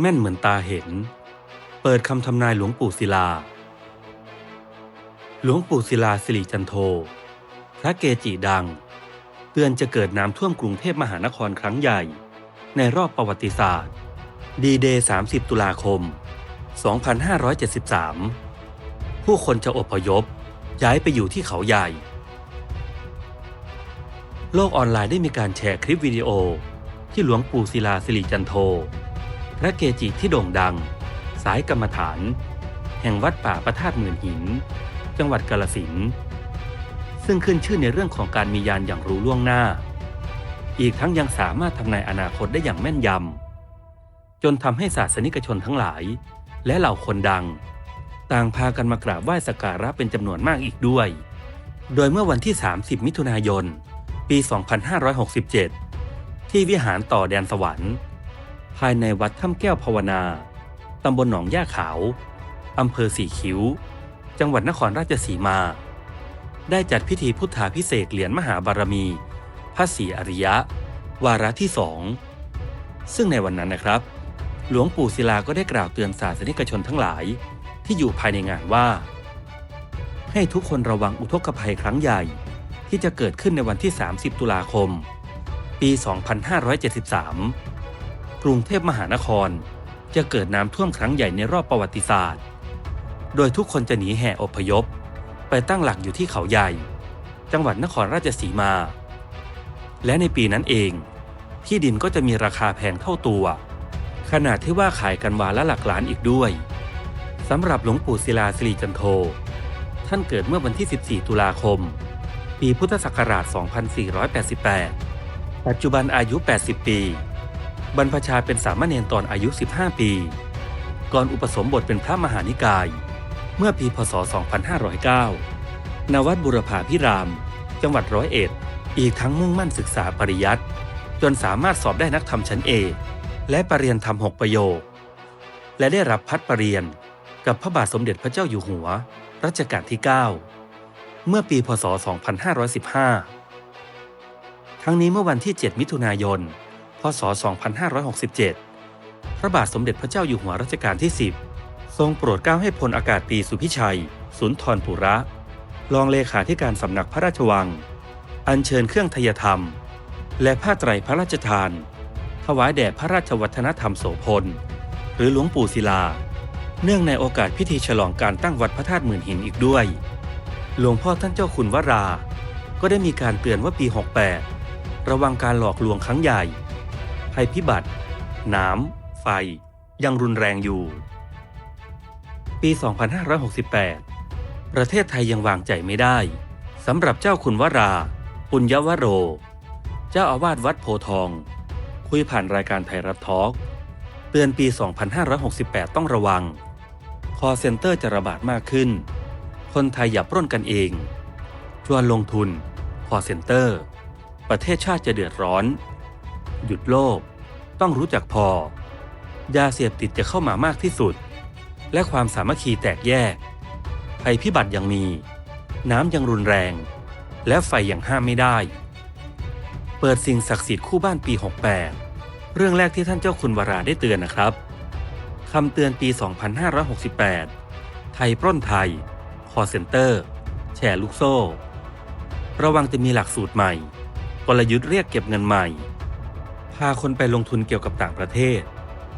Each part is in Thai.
แม่นเหมือนตาเห็น เปิดคำทำนายหลวงปู่ศิลา หลวงปู่ศิลาสิริจันโท พระเกจิดัง เตือนจะเกิดน้ำท่วมกรุงเทพมหานครครั้งใหญ่ ในรอบประวัติศาสตร์ ดีเดย์30 ตุลาคม 2573 ผู้คนจะอพยพ ย้ายไปอยู่ที่เขาใหญ่ โลกออนไลน์ได้มีการแชร์คลิปวิดีโอที่หลวงปู่ศิลาสิริจันโท พระเกจิที่โด่งดัง สายกรรมฐาน แห่งวัดป่าประทาตหมื่นหิน จังหวัดกาลสินซึ่งขึ้นชื่อในเรื่องของการมียานอย่างรู้ล่วงหน้า อีกทั้งยังสามารถทำนายอนาคตได้อย่างแม่นยำ จนทำให้ศาสนิกชนทั้งหลาย และเหล่าคนดัง ต่างพากันมากราบไหว้สักการะเป็นจำนวนมากอีกด้วย โดยเมื่อวันที่ 30 มิถุนายน ปี 2567 ที่วิหารต่อแดนสวรรค์ ภายในวัดถ้ำแก้วภาวนา ตำบลหนองย่าขาว อำเภอสีคิ้ว จังหวัดนครราชสีมา ได้จัดพิธีพุทธาพิเศษเหรียญมหาบารมี พระศรีอริยะ วาระที่สอง ซึ่งในวันนั้นนะครับ หลวงปู่ศิลาก็ได้กล่าวเตือนศาสนิกชนทั้งหลาย ที่อยู่ภายในงานว่า ให้ทุกคนระวังอุทกภัยครั้งใหญ่ที่จะเกิดขึ้นในวันที่ 30 ตุลาคม ปี 2573 กรุงเทพมหานคร จะเกิดน้ำท่วมครั้งใหญ่ในรอบประวัติศาสตร์ โดยทุกคนจะหนีแห่อพยพ ไปตั้งหลักอยู่ที่เขาใหญ่ จังหวัดนครราชสีมา และในปีนั้นเอง ที่ดินก็จะมีราคาแพงเท่าตัว ขนาดที่ว่าขายกันวาละหลักล้านอีกด้วยสำหรับหลวงปู่ศิลาสิริจันโท ท่านเกิดเมื่อวันที่ 14 ตุลาคม ปีพุทธศักราช 2488 ปัจจุบันอายุ 80 ปี บรรพชาเป็นสามเณรตอนอายุ 15 ปี ก่อนอุปสมบทเป็นพระมหานิกาย เมื่อปีพศ 2509 ณ วัดบุรพาพิราม จังหวัดร้อยเอ็ด อีกทั้งมุ่งมั่นศึกษาปริยัติ จนสามารถสอบได้นักธรรมชั้นเอกและปรริญญาธรรมหกประโยค และได้รับพัดปรริญญากับพระบาทสมเด็จพระเจ้าอยู่หัว รัชกาลที่ 9 เมื่อปีพศ 2515 ทั้งนี้เมื่อวันที่ 7 มิถุนายน พศ 2567 พระบาทสมเด็จพระเจ้าอยู่หัวรัชกาลที่ 10 ทรงโปรดเกล้าให้พลอากาศตรีสุพิชัย สุนทรปุระ รองเลขาธิการสำนักพระราชวัง อัญเชิญเครื่องทยธรรม และผ้าไตรพระราชทาน ถวายแด่พระราชวัฒนธรรมโสพล หรือหลวงปู่ศิลา เนื่องในโอกาสพิธีฉลองการตั้งวัดพระธาตุหมื่นหินอีกด้วย หลวงพ่อท่านเจ้าคุณวรา ก็ได้มีการเตือนว่าปี 68 ระวังการหลอกลวงครั้งใหญ่ ภัยพิบัติ น้ำ ไฟ ยังรุนแรงอยู่ ปี 2568 ประเทศไทยยังวางใจไม่ได้สำหรับเจ้าคุณวรา ปุญญวโร เจ้าอาวาสวัดโพทอง คุยผ่านรายการไทยรัฐทอล์กเตือนปี 2568 ต้องระวัง คอเซ็นเตอร์จะระบาดมากขึ้น คนไทยอย่าปล้นกันเอง ชวนลงทุน คอเซ็นเตอร์ ประเทศชาติจะเดือดร้อน หยุดโลกต้องรู้จักพอ ยาเสพติดจะเข้ามามากที่สุด และความสามัคคีแตกแยก ภัยพิบัติยังมี น้ำยังรุนแรง และไฟยังห้ามไม่ได้ เปิดสิ่งศักดิ์สิทธิ์คู่บ้านปี 68 เรื่องแรกที่ท่านเจ้าคุณวราได้เตือนนะครับคำเตือนปี 2568 ไทยปล้นไทย คอเซ็นเตอร์ แชร์ลูกโซ่ ระวังจะมีหลักสูตรใหม่ กลยุทธ์เรียกเก็บเงินใหม่าคนไปลงทุนเกี่ยวกับต่างประเทศ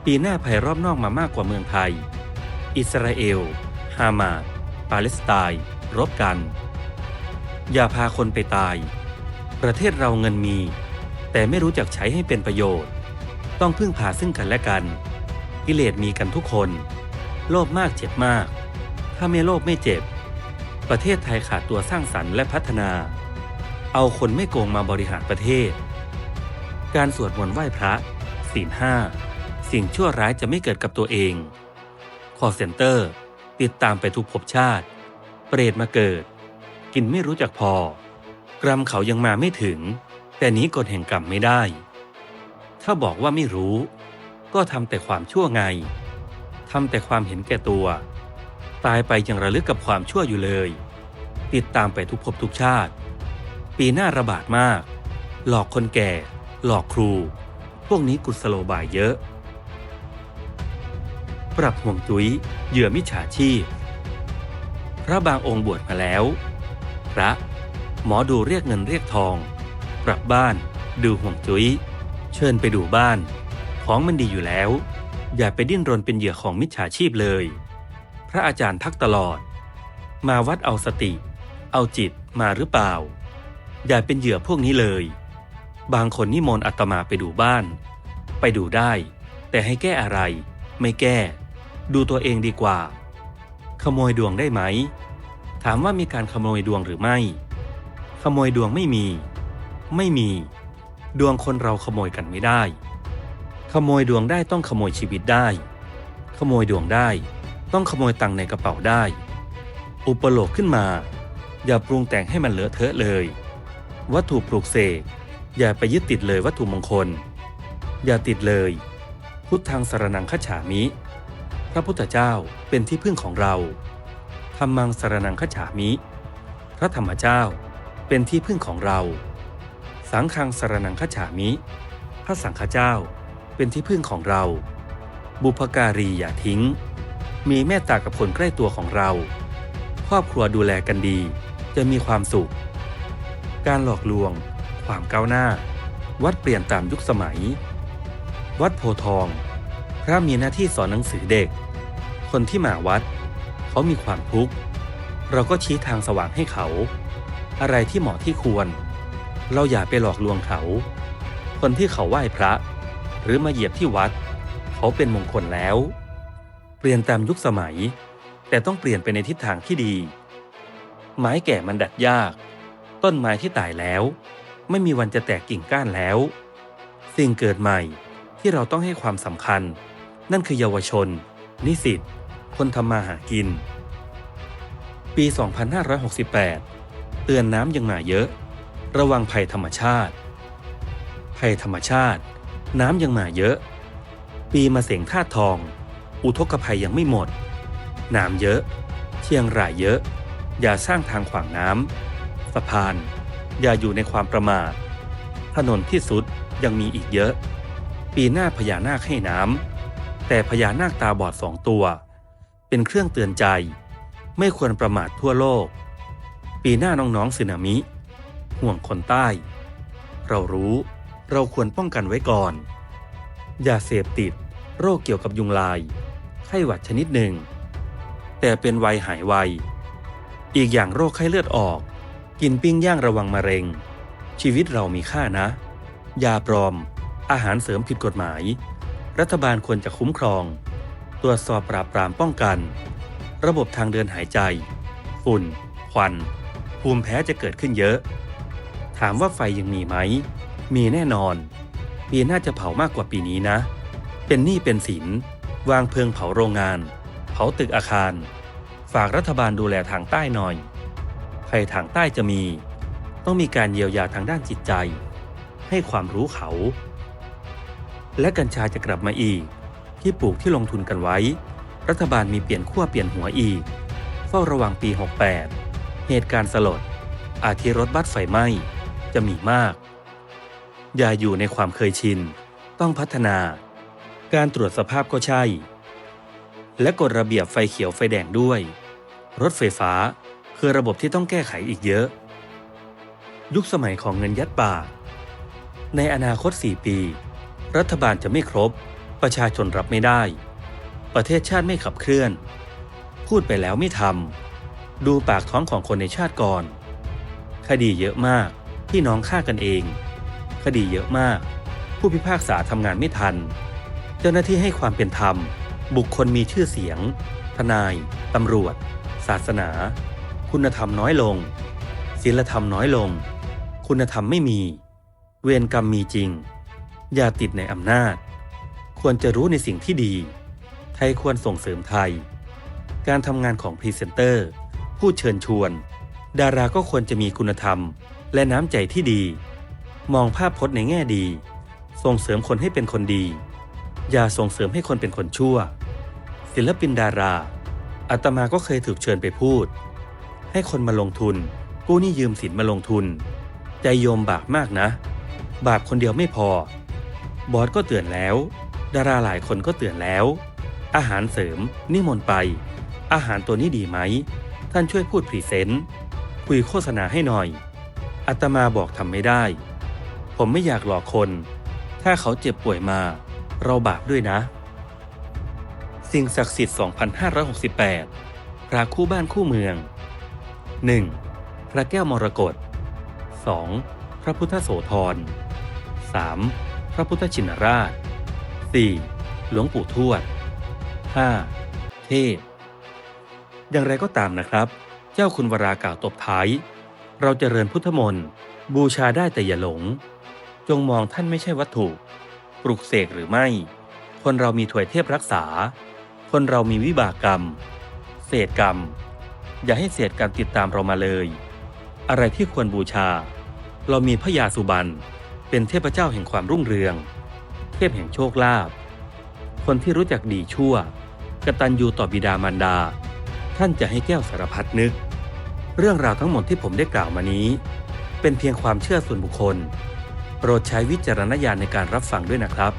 ปีหน้าภัยรอบนอกมามากกว่าเมืองไทย อิสราเอล ฮามาสปาเลสไตน์รบกัน อย่าพาคนไปตาย ประเทศเราเงินมี แต่ไม่รู้จักใช้ให้เป็นประโยชน์ ต้องพึ่งพาซึ่งกันและกัน กิเลสมีกันทุกคน โลภมากเจ็บมาก ถ้าไม่โลภไม่เจ็บ ประเทศไทยขาดตัวสร้างสรรค์และพัฒนา เอาคนไม่โกงมาบริหารประเทศ การสวดมนต์ไหว้พระ ศีลห้า สิ่งชั่วร้ายจะไม่เกิดกับตัวเองคอเซ็นเตอร์ ติดตามไปทุกภพชาติ เปรตมาเกิด กินไม่รู้จักพอ กรรมเขายังมาไม่ถึง แต่นี้กฎแห่งกรรมไม่ได้ ถ้าบอกว่าไม่รู้ ก็ทำแต่ความชั่วไงทำแต่ความเห็นแก่ตัว ตายไปยังระลึกกับความชั่วอยู่เลย ติดตามไปทุกภพทุกชาติ ปีหน้าระบาดมาก หลอกคนแก่ หลอกครู พวกนี้กุศโลบายเยอะ ปรับห่วงจุ้ยเหยื่อมิจฉาชีพ พระบางองค์บวชมาแล้ว พระ หมอดูเรียกเงินเรียกทองกลับบ้าน ดูห่วงจุ้ย เชิญไปดูบ้าน ของมันดีอยู่แล้ว อย่าไปดิ้นรนเป็นเหยื่อของมิจฉาชีพเลย พระอาจารย์ทักตลอด มาวัดเอาสติ เอาจิตมาหรือเปล่า อย่าเป็นเหยื่อพวกนี้เลย บางคนนิมนต์อาตมาไปดูบ้าน ไปดูได้ แต่ให้แก้อะไร ไม่แก้ ดูตัวเองดีกว่า ขโมยดวงได้ไหม ถามว่ามีการขโมยดวงหรือไม่ ขโมยดวงไม่มี ไม่มี ดวงคนเราขโมยกันไม่ได้ ขโมยดวงได้ต้องขโมยชีวิตได้ ขโมยดวงได้ ต้องขโมยตังในกระเป๋าได้ อุปโลกขึ้นมา อย่าปรุงแต่งให้มันเลอะเทอะเลย วัตถุปลูกเสก อย่าไปยึดติดเลยวัตถุมงคล อย่าติดเลย พุทธังสรนังคัจฉามิ พระพุทธเจ้าเป็นที่พึ่งของเราธรรมังสรนังคัจฉามิ พระธรรมเจ้าเป็นที่พึ่งของเรา สังฆังสรนังคัจฉามิ พระสังฆเจ้าเป็นที่พึ่งของเรา บุพการีอย่าทิ้ง มีเมตตากับคนใกล้ตัวของเรา ครอบครัวดูแลกันดี จะมีความสุข การหลอกลวง ความก้าวหน้า วัดเปลี่ยนตามยุคสมัย วัดโพทอง พระมีหน้าที่สอนหนังสือเด็ก คนที่มาวัด เขามีความทุกข์ เราก็ชี้ทางสว่างให้เขา อะไรที่เหมาะที่ควร เราอย่าไปหลอกลวงเขา คนที่เขาไหว้พระ หรือมาเหยียบที่วัด เขาเป็นมงคลแล้ว เปลี่ยนตามยุคสมัย แต่ต้องเปลี่ยนไปในทิศทางที่ดี ไม้แก่มันดัดยาก ต้นไม้ที่ตายแล้ว ไม่มีวันจะแตกกิ่งก้านแล้ว สิ่งเกิดใหม่ที่เราต้องให้ความสำคัญ นั่นคือเยาวชน นิสิตคนทำมาหากิน ปี 2568 เตือนน้ำยังมาเยอะ ระวังภัยธรรมชาติ ภัยธรรมชาติ น้ำยังมาเยอะ ปีมาเสียงธาทอง อุทกภัยยังไม่หมด น้ำเยอะ เชียงรายเยอะ อย่าสร้างทางขวางน้ำสะพาน อย่าอยู่ในความประมาทถนนที่สุดยังมีอีกเยอะ ปีหน้าพญานาคให้น้ำแต่พญานาคตาบอดสองตัว เป็นเครื่องเตือนใจ ไม่ควรประมาททั่วโลก ปีหน้าน้องๆสึนามิ ห่วงคนใต้ เรารู้เราควรป้องกันไว้ก่อน อย่าเสพติดโรคเกี่ยวกับยุงลายไข้หวัดชนิดหนึ่ง แต่เป็นไวหายไว อีกอย่างโรคไข้เลือดออก กินปิ้งย่างระวังมะเร็ง ชีวิตเรามีค่านะ ยาปลอม อาหารเสริมผิดกฎหมาย รัฐบาลควรจะคุ้มครอง ตรวจสอบปราบปรามป้องกัน ระบบทางเดินหายใจ ฝุ่น ควัน ภูมิแพ้จะเกิดขึ้นเยอะ ถามว่าไฟยังมีไหม มีแน่นอน ปีหน้าจะเผามากกว่าปีนี้นะ เป็นหนี้เป็นสิน วางเพลิงเผาโรงงาน เผาตึกอาคาร ฝากรัฐบาลดูแลทางใต้หน่อย ภัยทางใต้จะมี ต้องมีการเยียวยาทางด้านจิตใจ ให้ความรู้เขา และกัญชาจะกลับมาอีก ที่ปลูกที่ลงทุนกันไว้ รัฐบาลมีเปลี่ยนขั้วเปลี่ยนหัวอีก เฝ้าระวังปี 68 เหตุการณ์สลด อาทิรถบัสไฟไหม้จะมีมาก อย่าอยู่ในความเคยชิน ต้องพัฒนา การตรวจสภาพก็ใช่ และกฎระเบียบไฟเขียวไฟแดงด้วย รถไฟฟ้า คือระบบที่ต้องแก้ไขอีกเยอะ ยุคสมัยของเงินยัดปากในอนาคต 4 ปี รัฐบาลจะไม่ครบ ประชาชนรับไม่ได้ ประเทศชาติไม่ขับเคลื่อน พูดไปแล้วไม่ทำดูปากท้องของคนในชาติก่อน คดีเยอะมากที่น้องฆ่ากันเอง คดีเยอะมาก ผู้พิพากษาทำงานไม่ทัน เจ้าหน้าที่ให้ความเป็นธรรม บุคคลมีชื่อเสียง ทนาย ตำรวจ ศาสนา คุณธรรมน้อยลงศีลธรรมน้อยลง คุณธรรมไม่มี เวรกรรมมีจริง อย่าติดในอำนาจ ควรจะรู้ในสิ่งที่ดี ไทยควรส่งเสริมไทย การทำงานของพรีเซนเตอร์ ผู้เชิญชวน ดาราก็ควรจะมีคุณธรรมและน้ำใจที่ดี มองภาพพจน์ในแง่ดี ส่งเสริมคนให้เป็นคนดี อย่าส่งเสริมให้คนเป็นคนชั่ว ศิลปินดาราอาตมาก็เคยถูกเชิญไปพูด ให้คนมาลงทุน กู้หนี้ยืมสินมาลงทุน ใจโยมบาปมากนะ บาปคนเดียวไม่พอ บอสก็เตือนแล้ว ดาราหลายคนก็เตือนแล้ว อาหารเสริม นิมนต์ไป อาหารตัวนี้ดีไหม ท่านช่วยพูดพรีเซนต์คุยโฆษณาให้หน่อยอาตมาบอกทำไม่ได้ ผมไม่อยากหลอกคน ถ้าเขาเจ็บป่วยมา เราบาปด้วยนะ สิ่งศักดิ์สิทธิ์ 2568 พระคู่บ้านคู่เมือง 1. พระแก้วมรกต 2. พระพุทธโสธร 3. พระพุทธชินราช 4. หลวงปู่ทวด 5. เทพ อย่างไรก็ตามนะครับ เจ้าคุณวรากล่าวตบท้าย เราจเจริญพุทธมนต์บูชาได้แต่อย่าหลง จงมองท่านไม่ใช่วัตถุ ปลุกเสกหรือไม่ คนเรามีถวยเทพรักษา คนเรามีวิบากกรรม เศษกรรม อย่าให้เศษกรรติดตามเรามาเลย อะไรที่ควรบูชา เรามีพระยาสุบรรณเป็นเทพเจ้าแห่งความรุ่งเรือง เทพแห่งโชคลาภคนที่รู้จักดีชั่วกตัญญูต่อบิดามารดา ท่านจะให้แก้วสารพัดนึก เรื่องราวทั้งหมดที่ผมได้กล่าวมานี้ เป็นเพียงความเชื่อส่วนบุคคล โปรดใช้วิจารณญาณในการรับฟังด้วยนะครับ